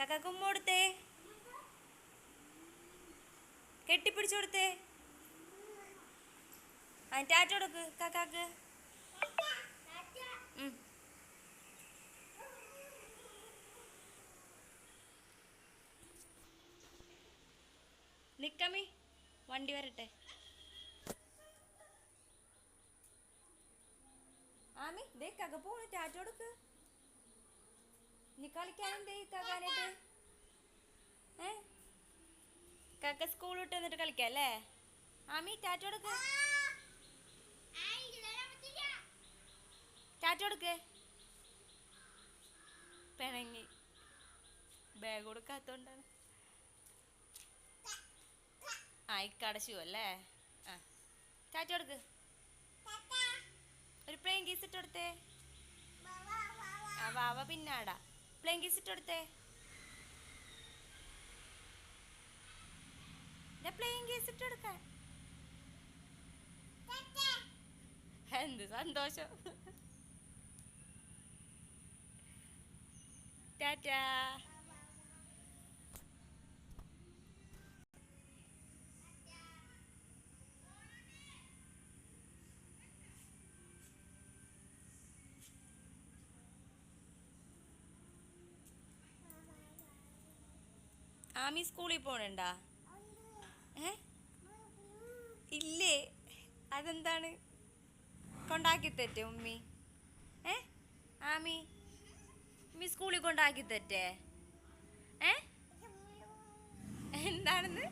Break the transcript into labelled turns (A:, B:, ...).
A: കാക്കാക്ക് ഉമ്മ കൊടുത്തേ കെട്ടിപ്പിടിച്ചു കൊടുത്തേ ആ ടാറ്റ കൊടുക്ക് കക്കാക്ക്. നിക്കമ്മി വണ്ടി വരട്ടെ. ആമി ദേ കക പോണു ടാറ്റ കൊടുക്ക്. നീ കളിക്കാനെന്തേ കകാനായിട്ട് ഏ? കക്ക സ്കൂൾ വിട്ട് വന്നിട്ട് കളിക്കാം അല്ലേ? ആമി ടാറ്റ കൊടുക്ക് ടാറ്റ കൊടുക്ക് പിണങ്ങി. ബാഗ് കൊടുക്കാത്തോണ്ടാണ്. ആയി ഇക്കടശു അല്ലേ? ആ. ടാറ്റ കൊടുക്ക് ഒരു പ്ലെയിൻ കീസ് ഇട്ട് കൊടുത്തേ. ആ വാവ പിന്നാടാ. പ്ലെയിൻ കീസ് ഇട്ട് കൊടുത്തേ പ്ലെയിൻ കേസ് ഇട്ട് കൊടുക്കാൻ എന്ത് സന്തോഷം. ടാറ്റാ. ആമി സ്കൂളിൽ പോണണ്ടാ? ഏ? ഇല്ലേ? അതെന്താണ്? കൊണ്ടാക്കി തെറ്റേ ഉമ്മി. ഏ? ആമി ഉമ്മി സ്കൂളിൽ കൊണ്ടാക്കി തെറ്റേ? ഏ? എന്താണെന്ന്?